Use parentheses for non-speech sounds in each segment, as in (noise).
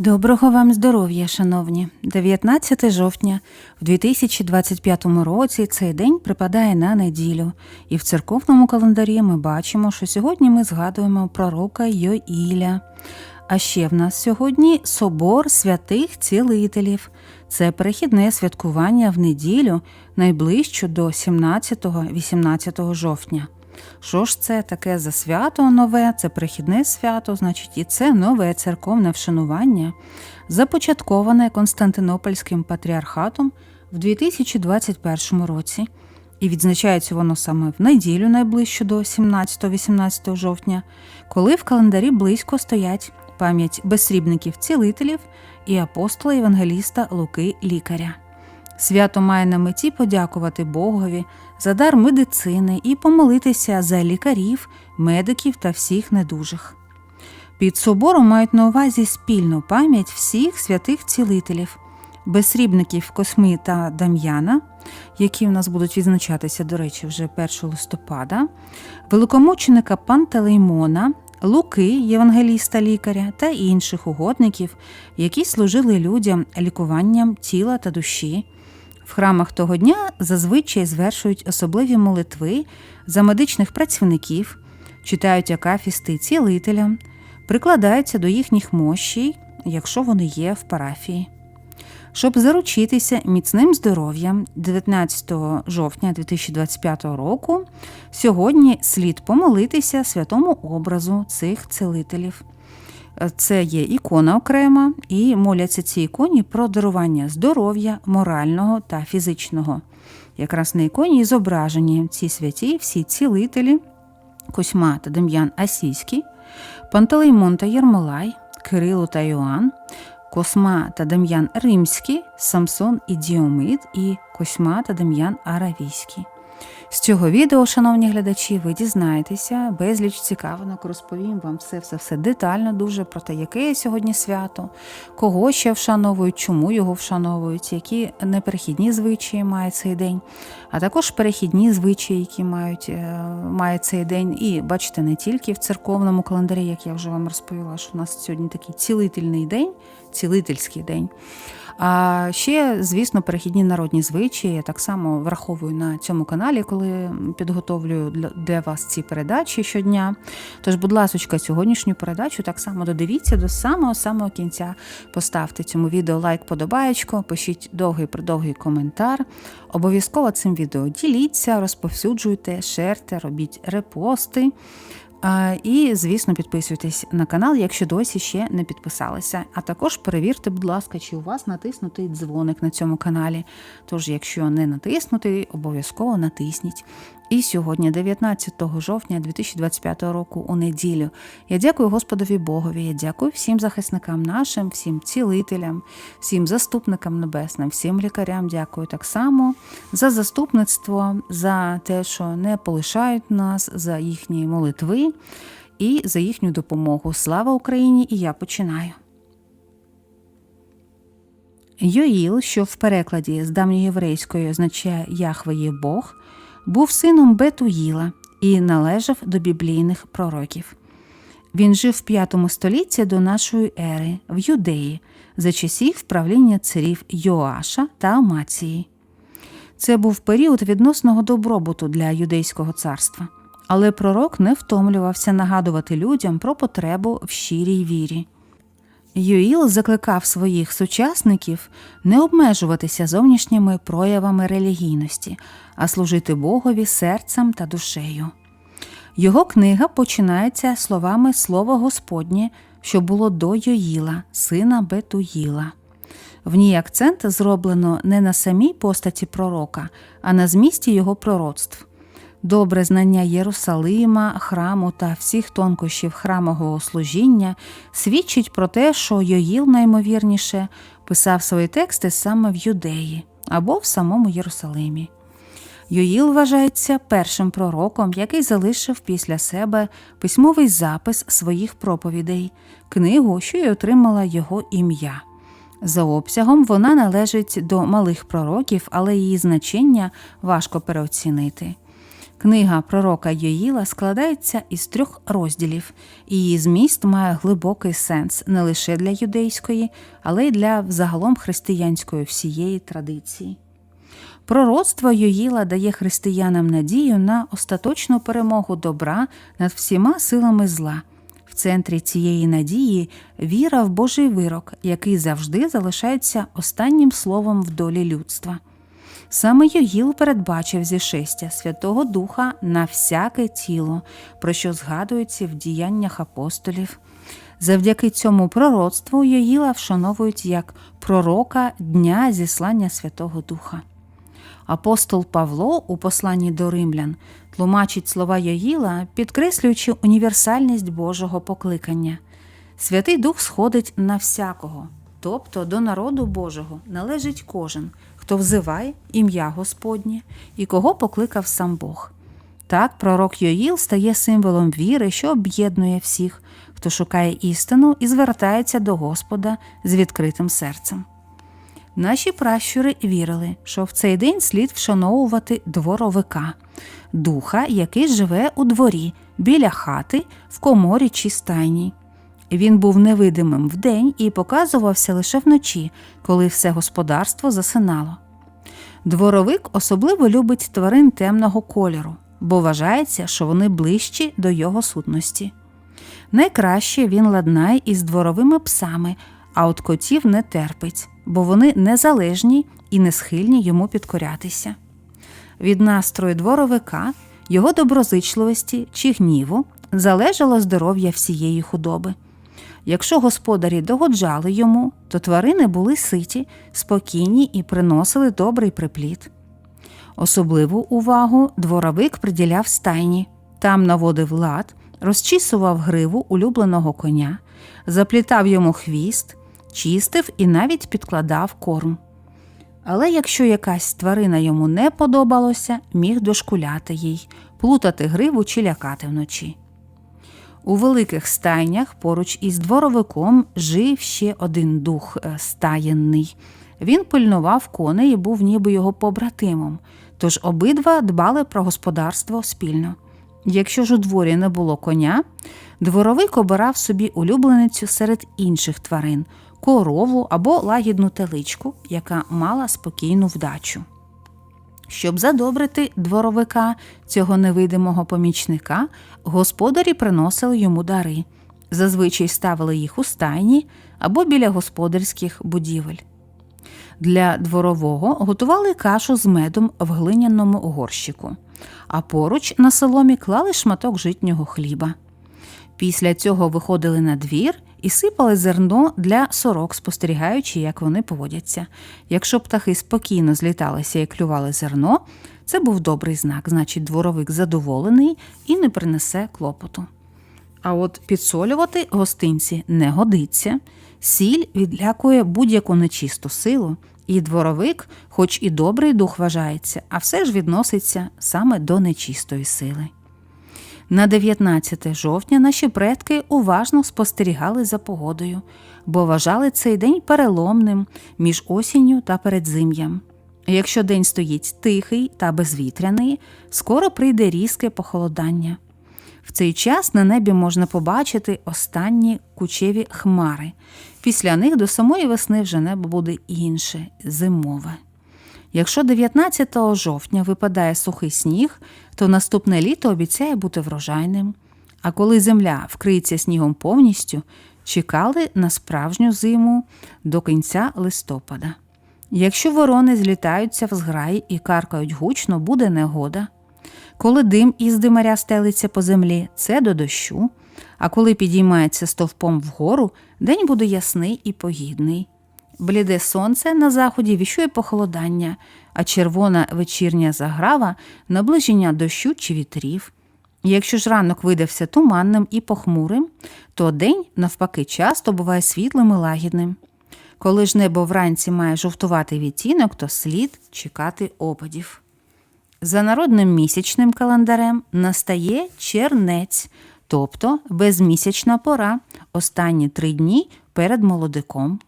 Доброго вам здоров'я, шановні! 19 жовтня в 2025 році цей день припадає на неділю, і в церковному календарі ми бачимо, що сьогодні ми згадуємо пророка Йоїля. А ще в нас сьогодні собор святих цілителів. Це перехідне святкування в неділю, найближчу до 17-18 жовтня. Що ж це таке за свято нове? Це перехідне свято, значить, і це нове церковне вшанування, започатковане Константинопольським патріархатом в 2021 році. І відзначається воно саме в неділю, найближчу до 17-18 жовтня, коли в календарі близько стоять пам'ять безсрібників-цілителів і апостола Євангеліста Луки Лікаря. Свято має на меті подякувати Богові за дар медицини і помолитися за лікарів, медиків та всіх недужих. Під собором мають на увазі спільну пам'ять всіх святих цілителів, безсрібників Косми та Дам'яна, які в нас будуть відзначатися, до речі, вже 1 листопада, великомученика Пантелеймона, Луки, євангеліста лікаря та інших угодників, які служили людям лікуванням тіла та душі. В храмах того дня зазвичай звершують особливі молитви за медичних працівників, читають акафісти цілителям, прикладаються до їхніх мощей, якщо вони є в парафії. Щоб заручитися міцним здоров'ям 19 жовтня 2025 року, сьогодні слід помолитися святому образу цих целителів. Це є ікона окрема, і моляться ці іконі про дарування здоров'я, морального та фізичного. Якраз на іконі зображені ці святі, всі цілителі, Косьма та Дем'ян Асійський, Пантелеймон та Єрмолай, Кирило та Йоанн, Косма та Дем'ян Римський, Самсон і Діомид, і Косьма та Дем'ян Аравійський. З цього відео, шановні глядачі, ви дізнаєтеся безліч цікавинок, розповім вам все все все детально дуже про те, яке сьогодні свято, кого ще вшановують, чому його вшановують, які неперехідні звичаї має цей день, а також перехідні звичаї, які мають, е, має цей день. І бачите, не тільки в церковному календарі, як я вже вам розповіла, що у нас сьогодні такий цілительний день, цілительський день. А ще, звісно, перехідні народні звичаї я так само враховую на цьому каналі, коли підготовлюю для вас ці передачі щодня. Тож, будь ласка, сьогоднішню передачу так само додивіться до самого-самого кінця. Поставте цьому відео лайк, подобаєчко, пишіть довгий продовгий коментар. Обов'язково цим відео діліться, розповсюджуйте, шерте, робіть репости. І, звісно, підписуйтесь на канал, якщо досі ще не підписалися. А також перевірте, будь ласка, чи у вас натиснутий дзвоник на цьому каналі. Тож, якщо не натиснутий, обов'язково натисніть. І сьогодні, 19 жовтня 2025 року, у неділю, я дякую Господові Богові. Я дякую всім захисникам нашим, всім цілителям, всім заступникам небесним, всім лікарям. Дякую так само за заступництво, за те, що не полишають нас, за їхні молитви і за їхню допомогу. Слава Україні! І я починаю. Йоїл, що в перекладі з давньоєврейської означає Яхве є Бог був сином Бетуїла і належав до біблійних пророків. Він жив в п'ятому столітті до нашої ери в Юдеї за часів правління царів Йоаша та Амації. Це був період відносного добробуту для юдейського царства, але пророк не втомлювався нагадувати людям про потребу в щирій вірі. Юїл закликав своїх сучасників не обмежуватися зовнішніми проявами релігійності, а служити Богові серцем та душею. Його книга починається словами Слово Господнє, що було до Йоїла, сина Бетуїла. В ній акцент зроблено не на самій постаті пророка, а на змісті його пророцтв. Добре знання Єрусалима, храму та всіх тонкощів храмового служіння свідчить про те, що Йоїл наймовірніше писав свої тексти саме в Юдеї або в самому Єрусалимі. Йоїл вважається першим пророком, який залишив після себе письмовий запис своїх проповідей, книгу, що й отримала його ім'я. За обсягом вона належить до малих пророків, але її значення важко переоцінити. Книга пророка Йоїла складається із трьох розділів, і її зміст має глибокий сенс не лише для юдейської, але й для взагалом християнської всієї традиції. Пророцтво Йоїла дає християнам надію на остаточну перемогу добра над всіма силами зла. В центрі цієї надії віра в Божий вирок, який завжди залишається останнім словом в долі людства. Саме Йогіл передбачив зішестя Святого Духа на всяке тіло, про що згадується в діяннях апостолів. Завдяки цьому пророцтву Йогіла вшановують як пророка Дня зіслання Святого Духа. Апостол Павло у посланні до римлян тлумачить слова Йогіла, підкреслюючи універсальність Божого покликання. Святий Дух сходить на всякого, тобто до народу Божого належить кожен, хто взиває ім'я Господнє і кого покликав сам Бог. Так, пророк Йоїл стає символом віри, що об'єднує всіх, хто шукає істину і звертається до Господа з відкритим серцем. Наші пращури вірили, що в цей день слід вшановувати дворовика, духа, який живе у дворі, біля хати, в коморі чи стайні. Він був невидимим вдень і показувався лише вночі, коли все господарство засинало. Дворовик особливо любить тварин темного кольору, бо вважається, що вони ближчі до його сутності. Найкраще він ладнає із дворовими псами, а от котів не терпить, бо вони незалежні і не схильні йому підкорятися. Від настрою дворовика, його доброзичливості чи гніву залежало здоров'я всієї худоби. Якщо господарі догоджали йому, то тварини були ситі, спокійні і приносили добрий приплід. Особливу увагу дворовик приділяв стайні, там наводив лад, розчісував гриву улюбленого коня, заплітав йому хвіст, чистив і навіть підкладав корм. Але якщо якась тварина йому не подобалося, міг дошкуляти їй, плутати гриву чи лякати вночі. У великих стайнях поруч із дворовиком жив ще один дух е, стаєнний. Він пильнував коней і був ніби його побратимом, тож обидва дбали про господарство спільно. Якщо ж у дворі не було коня, дворовик обирав собі улюбленицю серед інших тварин корову або лагідну теличку, яка мала спокійну вдачу. Щоб задобрити дворовика цього невидимого помічника, господарі приносили йому дари, зазвичай ставили їх у стайні або біля господарських будівель. Для дворового готували кашу з медом в глиняному горщику, а поруч на соломі клали шматок житнього хліба. Після цього виходили на двір і сипали зерно для сорок, спостерігаючи, як вони поводяться. Якщо птахи спокійно зліталися і клювали зерно, це був добрий знак, значить, дворовик задоволений і не принесе клопоту. А от підсолювати гостинці не годиться. Сіль відлякує будь-яку нечисту силу, і дворовик, хоч і добрий дух вважається, а все ж відноситься саме до нечистої сили. На 19 жовтня наші предки уважно спостерігали за погодою, бо вважали цей день переломним між осінню та передзим'ям. Якщо день стоїть тихий та безвітряний, скоро прийде різке похолодання. В цей час на небі можна побачити останні кучеві хмари. Після них до самої весни вже небо буде інше, зимове. Якщо 19 жовтня випадає сухий сніг, то наступне літо обіцяє бути врожайним. А коли земля вкриється снігом повністю, чекали на справжню зиму до кінця листопада. Якщо ворони злітаються в зграї і каркають гучно, буде негода. Коли дим із димаря стелиться по землі, це до дощу, а коли підіймається стовпом вгору, день буде ясний і погідний. Бліде сонце на заході віщує похолодання, а червона вечірня заграва наближення дощу чи вітрів. Якщо ж ранок видався туманним і похмурим, то день, навпаки, часто буває світлим і лагідним. Коли ж небо вранці має жовтуватий відтінок, то слід чекати опадів. За народним місячним календарем настає чернець, тобто безмісячна пора, останні три дні перед молодиком.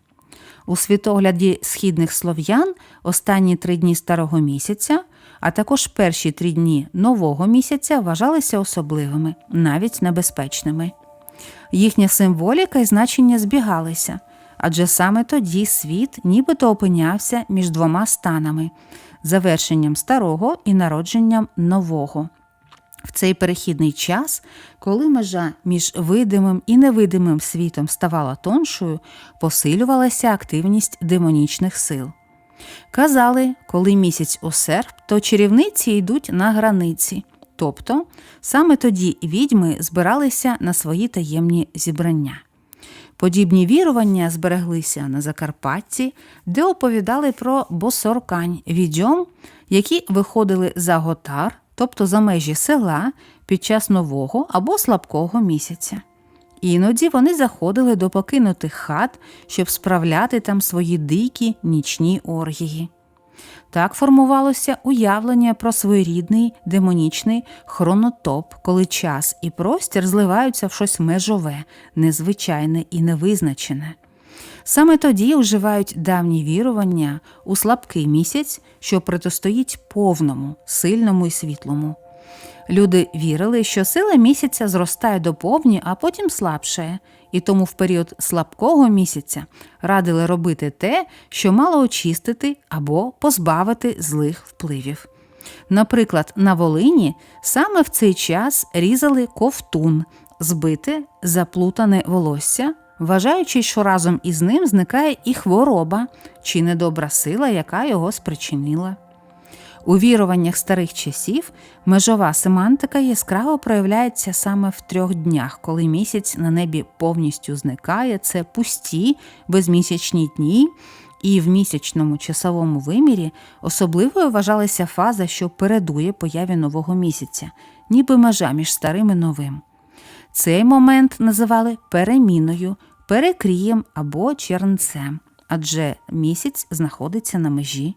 У світогляді східних слов'ян останні три дні старого місяця а також перші три дні нового місяця вважалися особливими, навіть небезпечними. Їхня символіка і значення збігалися, адже саме тоді світ нібито опинявся між двома станами завершенням старого і народженням нового. В цей перехідний час, коли межа між видимим і невидимим світом ставала тоншою, посилювалася активність демонічних сил. Казали, коли місяць у серп, то чарівниці йдуть на границі, тобто саме тоді відьми збиралися на свої таємні зібрання. Подібні вірування збереглися на Закарпатті, де оповідали про босоркань відьом, які виходили за готар, тобто за межі села, під час нового або слабкого місяця. Іноді вони заходили до покинутих хат, щоб справляти там свої дикі нічні оргії. Так формувалося уявлення про своєрідний демонічний хронотоп, коли час і простір зливаються в щось межове, незвичайне і невизначене. Саме тоді вживають давні вірування у слабкий місяць, що протистоїть повному, сильному і світлому. Люди вірили, що сила місяця зростає до повні, а потім слабшає, і тому в період слабкого місяця радили робити те, що мало очистити або позбавити злих впливів. Наприклад, на Волині саме в цей час різали ковтун, збите, заплутане волосся, вважаючи, що разом із ним зникає і хвороба чи недобра сила, яка його спричинила. У віруваннях старих часів межова семантика яскраво проявляється саме в трьох днях, коли місяць на небі повністю зникає, це пусті безмісячні дні, і в місячному часовому вимірі особливою вважалася фаза, що передує появі нового місяця, ніби межа між старим і новим. Цей момент називали переміною, перекрієм або чернцем, адже місяць знаходиться на межі.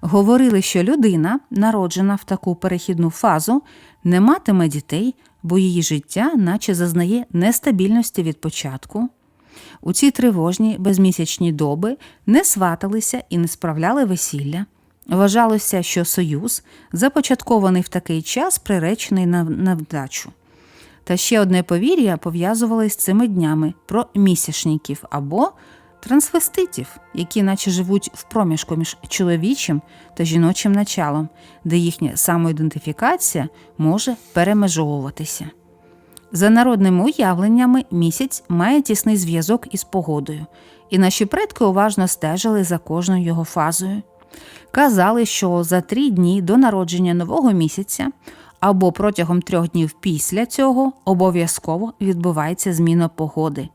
Говорили, що людина, народжена в таку перехідну фазу, не матиме дітей, бо її життя, наче зазнає нестабільності від початку. У ці тривожні безмісячні доби не сваталися і не справляли весілля. Вважалося, що союз, започаткований в такий час, приречений на, вдачу. Та ще одне повір'я пов'язували з цими днями про місячників або трансвеститів, які наче живуть в проміжку між чоловічим та жіночим началом, де їхня самоідентифікація може перемежовуватися. За народними уявленнями, місяць має тісний зв'язок із погодою, і наші предки уважно стежили за кожною його фазою. Казали, що за три дні до народження нового місяця або протягом трьох днів після цього обов'язково відбувається зміна погоди.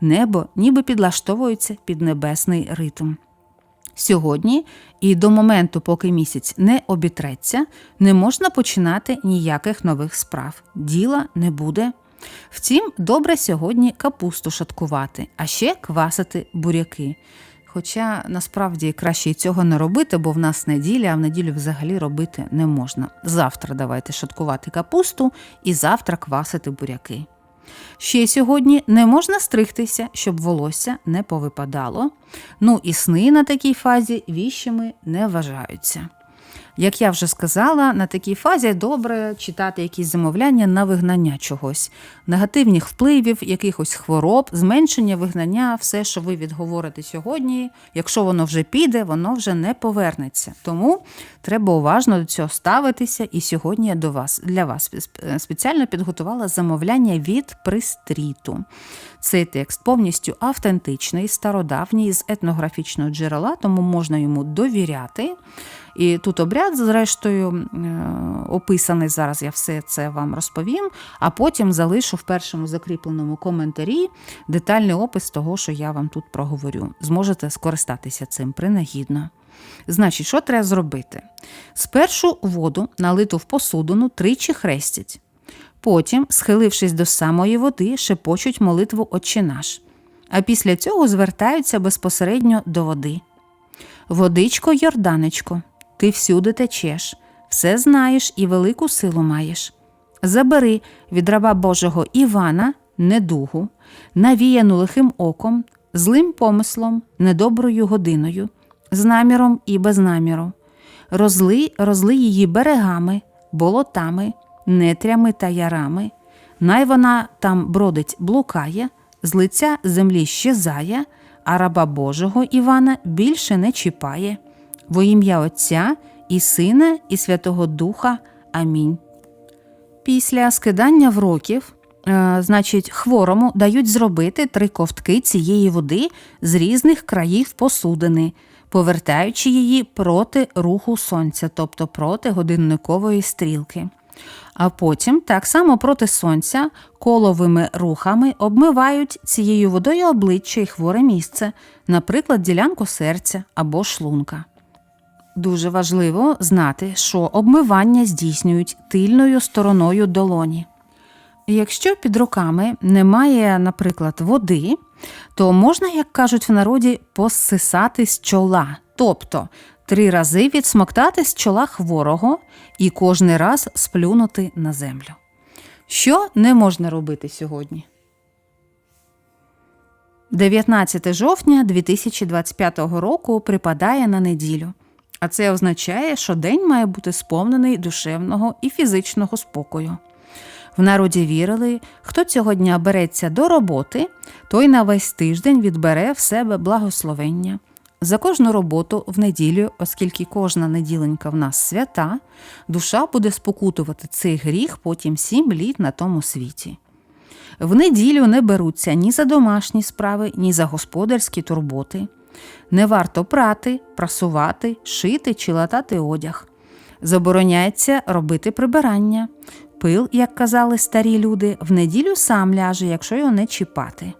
Небо ніби підлаштовується під небесний ритм. Сьогодні і до моменту, поки місяць не обітреться, не можна починати ніяких нових справ. Діла не буде. Втім, добре сьогодні капусту шаткувати, а ще квасити буряки. Хоча насправді краще і цього не робити, бо в нас неділя, а в неділю взагалі робити не можна. Завтра давайте шаткувати капусту і завтра квасити буряки. Ще сьогодні не можна стригтися, щоб волосся не повипадало. Ну і сни на такій фазі віщими не вважаються. Як я вже сказала, на такій фазі добре читати якісь замовляння на вигнання чогось, негативних впливів, якихось хвороб, зменшення вигнання, все, що ви відговорите сьогодні. Якщо воно вже піде, воно вже не повернеться. Тому треба уважно до цього ставитися. І сьогодні я до вас для вас спеціально підготувала замовляння від пристріту. Цей текст повністю автентичний, стародавній з етнографічного джерела, тому можна йому довіряти. І тут обряд, зрештою, е, описаний зараз, я все це вам розповім, а потім залишу в першому закріпленому коментарі детальний опис того, що я вам тут проговорю. Зможете скористатися цим принагідно. Значить, що треба зробити? Спершу воду, налиту в посудину, тричі хрестять. Потім, схилившись до самої води, шепочуть молитву «Отче наш», а після цього звертаються безпосередньо до води. Водичко, Йорданечко, ти всюди течеш, все знаєш і велику силу маєш. Забери від раба Божого Івана недугу, навіяну лихим оком, злим помислом, недоброю годиною, з наміром і без наміру. розли, розли її берегами, болотами, нетрями та ярами. Най вона там бродить, блукає, з лиця землі щезає, а раба Божого Івана більше не чіпає. Во ім'я Отця і Сина, і Святого Духа. Амінь. Після скидання вроків, е, значить, хворому дають зробити три ковтки цієї води з різних країв посудини, повертаючи її проти руху сонця, тобто проти годинникової стрілки. А потім так само проти сонця коловими рухами обмивають цією водою обличчя і хворе місце, наприклад, ділянку серця або шлунка. Дуже важливо знати, що обмивання здійснюють тильною стороною долоні. Якщо під руками немає, наприклад, води, то можна, як кажуть в народі, посисати з чола, тобто три рази відсмоктати з чола хворого і кожний раз сплюнути на землю. Що не можна робити сьогодні? 19 жовтня 2025 року припадає на неділю. А це означає, що день має бути сповнений душевного і фізичного спокою. В народі вірили, хто цього дня береться до роботи, той на весь тиждень відбере в себе благословення. За кожну роботу в неділю, оскільки кожна неділенька в нас свята, душа буде спокутувати цей гріх потім сім літ на тому світі. В неділю не беруться ні за домашні справи, ні за господарські турботи. Не варто прати, прасувати, шити чи латати одяг. Забороняється робити прибирання. Пил, як казали старі люди, в неділю сам ляже, якщо його не чіпати.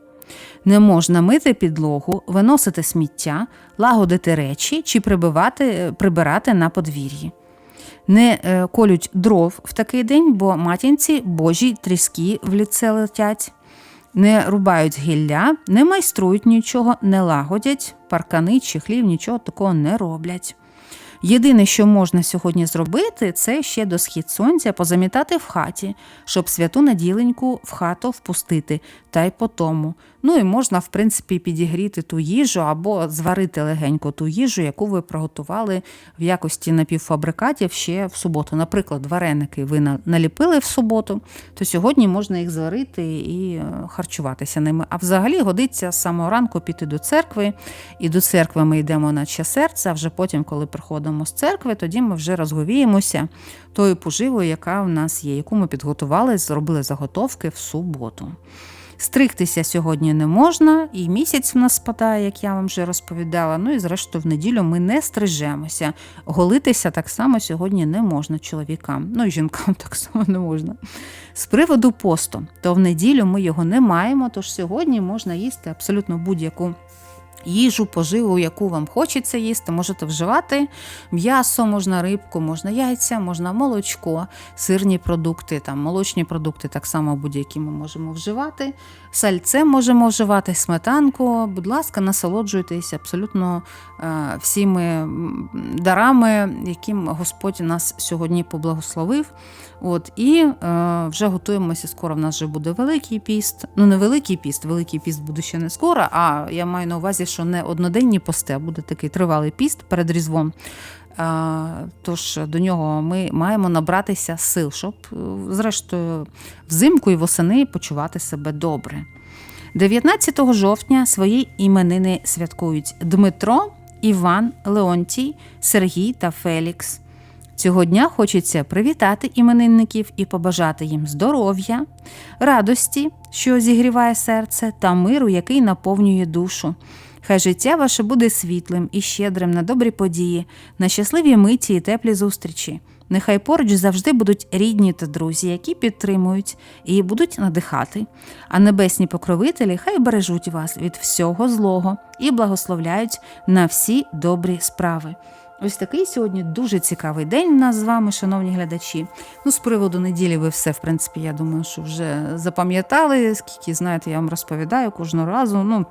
Не можна мити підлогу, виносити сміття, лагодити речі чи прибивати, прибирати на подвір'ї. Не е, колють дров в такий день, бо матінці божі тріски в ліце летять не рубають гілля, не майструють нічого, не лагодять, паркани чи хлів нічого такого не роблять. Єдине, що можна сьогодні зробити, це ще до схід сонця позамітати в хаті, щоб святу неділеньку в хату впустити, та й по тому. Ну і можна, в принципі, підігріти ту їжу або зварити легенько ту їжу, яку ви приготували в якості напівфабрикатів ще в суботу. Наприклад, вареники ви наліпили в суботу, то сьогодні можна їх зварити і е, харчуватися ними. А взагалі годиться з самого ранку піти до церкви, і до церкви ми йдемо наче серце, а вже потім, коли приходимо з церкви, тоді ми вже розговіємося тою поживою, яка в нас є, яку ми підготували, зробили заготовки в суботу. Стригтися сьогодні не можна, і місяць в нас спадає, як я вам вже розповідала. Ну і зрештою в неділю ми не стрижемося. Голитися так само сьогодні не можна чоловікам, ну і жінкам (laughs) так само не можна. З приводу посту, то в неділю ми його не маємо, тож сьогодні можна їсти абсолютно будь-яку їжу, поживу, яку вам хочеться їсти, можете вживати м'ясо, можна рибку, можна яйця, можна молочко, сирні продукти, там молочні продукти, так само будь-які ми можемо вживати. Сальце можемо вживати, сметанку. Будь ласка, насолоджуйтесь абсолютно е, всіми дарами, яким Господь нас сьогодні поблагословив. От, І е, вже готуємося. Скоро в нас вже буде великий піст. Ну, не великий піст, великий піст буде ще не скоро, а я маю на увазі, що не одноденні пости, а буде такий тривалий піст перед Різдвом. Тож до нього ми маємо набратися сил, щоб, е, зрештою, взимку і восени почувати себе добре. 19 жовтня свої іменини святкують Дмитро, Іван, Леонтій, Сергій та Фелікс. Цього дня хочеться привітати іменинників і побажати їм здоров'я, радості, що зігріває серце, та миру, який наповнює душу. Хай життя ваше буде світлим і щедрим на добрі події, на щасливі миті і теплі зустрічі. Нехай поруч завжди будуть рідні та друзі, які підтримують і будуть надихати. А небесні покровителі хай бережуть вас від всього злого і благословляють на всі добрі справи. Ось такий сьогодні дуже цікавий день у нас з вами, шановні глядачі. Ну, з приводу неділі, ви все, в принципі, я думаю, що вже запам'ятали, скільки знаєте, я вам розповідаю кожного разу. Ну,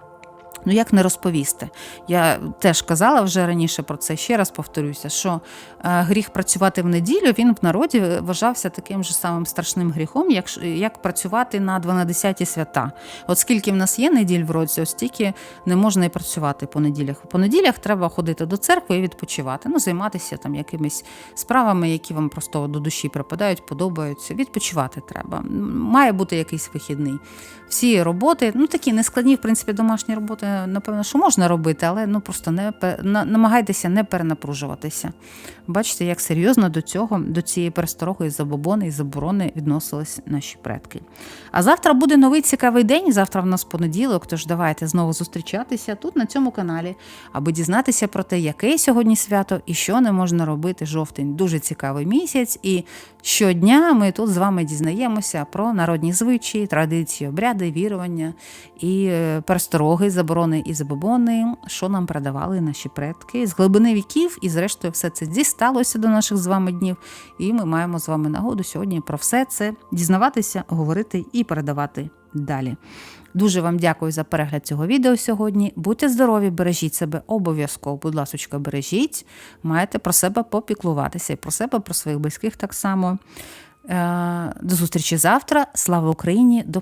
Ну, як не розповісти? Я теж казала вже раніше про це, ще раз повторюся, що е, гріх працювати в неділю він в народі вважався таким же самим страшним гріхом, як, як працювати на 12 свята. От скільки в нас є неділь в році, стільки не можна і працювати по неділях. По неділях треба ходити до церкви і відпочивати, ну, займатися там якимись справами, які вам просто до душі припадають, подобаються. Відпочивати треба. Має бути якийсь вихідний. Всі роботи, ну такі нескладні, в принципі, домашні роботи, напевно, що можна робити, але ну просто не намагайтеся не перенапружуватися. Бачите, як серйозно до цього, до цієї пересторогої забобони і заборони відносились наші предки. А завтра буде новий цікавий день. Завтра в нас понеділок, тож давайте знову зустрічатися тут на цьому каналі, аби дізнатися про те, яке сьогодні свято і що не можна робити. Жовтень дуже цікавий місяць. І щодня ми тут з вами дізнаємося про народні звичаї, традиції, обряди, вірування і е, перестороги, заборони і забобони, що нам передавали наші предки з глибини віків, і зрештою все це дісталося до наших з вами днів. І ми маємо з вами нагоду сьогодні про все це дізнаватися, говорити і передавати далі. Дуже вам дякую за перегляд цього відео сьогодні. Будьте здорові, бережіть себе обов'язково. Будь ласка, бережіть. Маєте про себе попіклуватися і про себе, про своїх близьких так само. Е, До зустрічі завтра. Слава Україні! До